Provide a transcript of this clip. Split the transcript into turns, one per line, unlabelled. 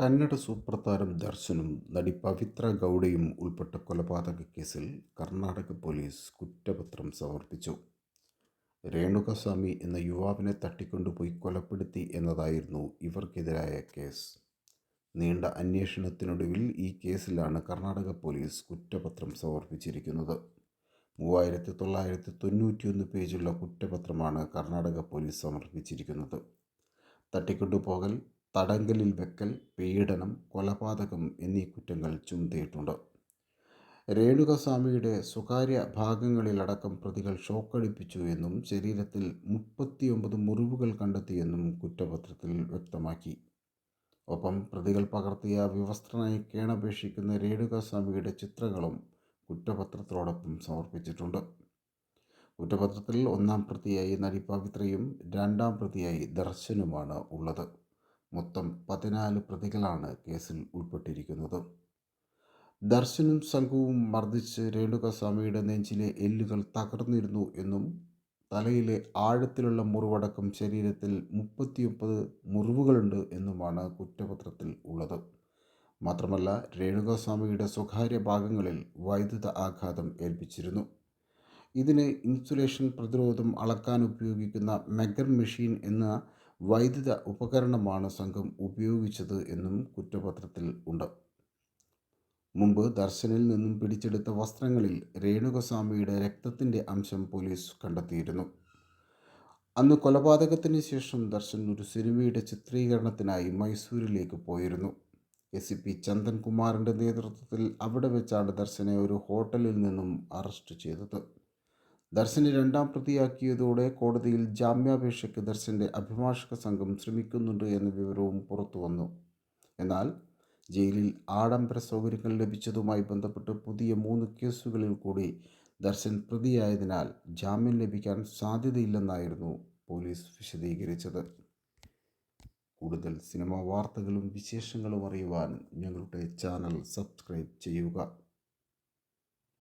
Kannada super താരം ദർശനും നടി പവിത്ര ഗൗഡയും ഉൾപ്പെട്ട കൊലപാതക കേസിൽ കർണാടക പോലീസ് കുറ്റപത്രം സമർപ്പിച്ചു. രേണുകസ്വാമി എന്ന യുവാവിനെ തട്ടിക്കൊണ്ടുപോയി കൊലപ്പെടുത്തി എന്നതായിരുന്നു ഇവർക്കെതിരായ കേസ്. നീണ്ട അന്വേഷണത്തിനൊടുവിൽ ഈ കേസിലാണ് കർണാടക പോലീസ് കുറ്റപത്രം സമർപ്പിച്ചിരിക്കുന്നത്. മൂവായിരത്തി തൊള്ളായിരത്തി തൊണ്ണൂറ്റിയൊന്ന് പേജുള്ള കുറ്റപത്രമാണ് കർണാടക പോലീസ് സമർപ്പിച്ചിരിക്കുന്നത്. തട്ടിക്കൊണ്ടുപോകൽ തടങ്കലിൽ വെക്കൽ പീഡനം കൊലപാതകം എന്നീ കുറ്റങ്ങൾ ചുമത്തിയിട്ടുണ്ട്. രേണുകസ്വാമിയുടെ സ്വകാര്യ ഭാഗങ്ങളിലടക്കം പ്രതികൾ ഷോക്കടിപ്പിച്ചു എന്നും ശരീരത്തിൽ മുപ്പത്തിയൊമ്പത് മുറിവുകൾ കണ്ടെത്തിയെന്നും കുറ്റപത്രത്തിൽ വ്യക്തമാക്കി. ഒപ്പം പ്രതികൾ പകർത്തിയ വിവസ്ത്രനായി കേണപേക്ഷിക്കുന്ന രേണുകസ്വാമിയുടെ ചിത്രങ്ങളും കുറ്റപത്രത്തോടൊപ്പം സമർപ്പിച്ചിട്ടുണ്ട്. കുറ്റപത്രത്തിൽ ഒന്നാം പ്രതിയായി നടി രണ്ടാം പ്രതിയായി ദർശനുമാണ് ഉള്ളത്. മൊത്തം പതിനാല് പ്രതികളാണ് കേസിൽ ഉൾപ്പെട്ടിരിക്കുന്നത്. ദർശനും സംഘവും മർദ്ദിച്ച് രേണുകസ്വാമിയുടെ നെഞ്ചിലെ എല്ലുകൾ തകർന്നിരുന്നു എന്നും തലയിലെ ആഴത്തിലുള്ള മുറിവടക്കം ശരീരത്തിൽ മുപ്പത്തിയൊമ്പത് മുറിവുകളുണ്ട് എന്നുമാണ് കുറ്റപത്രത്തിൽ ഉള്ളത്. മാത്രമല്ല രേണുകസ്വാമിയുടെ സ്വകാര്യ ഭാഗങ്ങളിൽ വൈദ്യുത ആഘാതം ഏൽപ്പിച്ചിരുന്നു. ഇതിന് ഇൻസുലേഷൻ പ്രതിരോധം അളക്കാൻ ഉപയോഗിക്കുന്ന മെഗർ മെഷീൻ എന്ന വൈദ്യുത ഉപകരണമാണ് സംഘം ഉപയോഗിച്ചത് എന്നും കുറ്റപത്രത്തിൽ ഉണ്ട്. മുമ്പ് ദർശനിൽ നിന്നും പിടിച്ചെടുത്ത വസ്ത്രങ്ങളിൽ രേണുകസ്വാമിയുടെ രക്തത്തിന്റെ അംശം പോലീസ് കണ്ടെത്തിയിരുന്നു. അന്ന് കൊലപാതകത്തിന് ശേഷം ദർശൻ ഒരു സിനിമയുടെ ചിത്രീകരണത്തിനായി മൈസൂരിലേക്ക് പോയിരുന്നു. എസ് സി പി ചന്ദൻ കുമാറിന്റെ നേതൃത്വത്തിൽ അവിടെ വെച്ചാണ് ദർശനെ ഒരു ഹോട്ടലിൽ നിന്നും അറസ്റ്റ് ചെയ്തത്. ദർശനെ രണ്ടാം പ്രതിയാക്കിയതോടെ കോടതിയിൽ ജാമ്യാപേക്ഷയ്ക്ക് ദർശന്റെ അഭിഭാഷക സംഘം ശ്രമിക്കുന്നുണ്ട് എന്ന വിവരവും പുറത്തു വന്നു. എന്നാൽ ജയിലിൽ ആഡംബര സൗകര്യങ്ങൾ ലഭിച്ചതുമായി ബന്ധപ്പെട്ട് പുതിയ മൂന്ന് കേസുകളിൽ കൂടി ദർശൻ പ്രതിയായതിനാൽ ജാമ്യം ലഭിക്കാൻ സാധ്യതയില്ലെന്നായിരുന്നു പോലീസ് വിശദീകരിച്ചത്. കൂടുതൽ സിനിമാ വാർത്തകളും വിശേഷങ്ങളും അറിയുവാൻ ഞങ്ങളുടെ ചാനൽ സബ്സ്ക്രൈബ് ചെയ്യുക.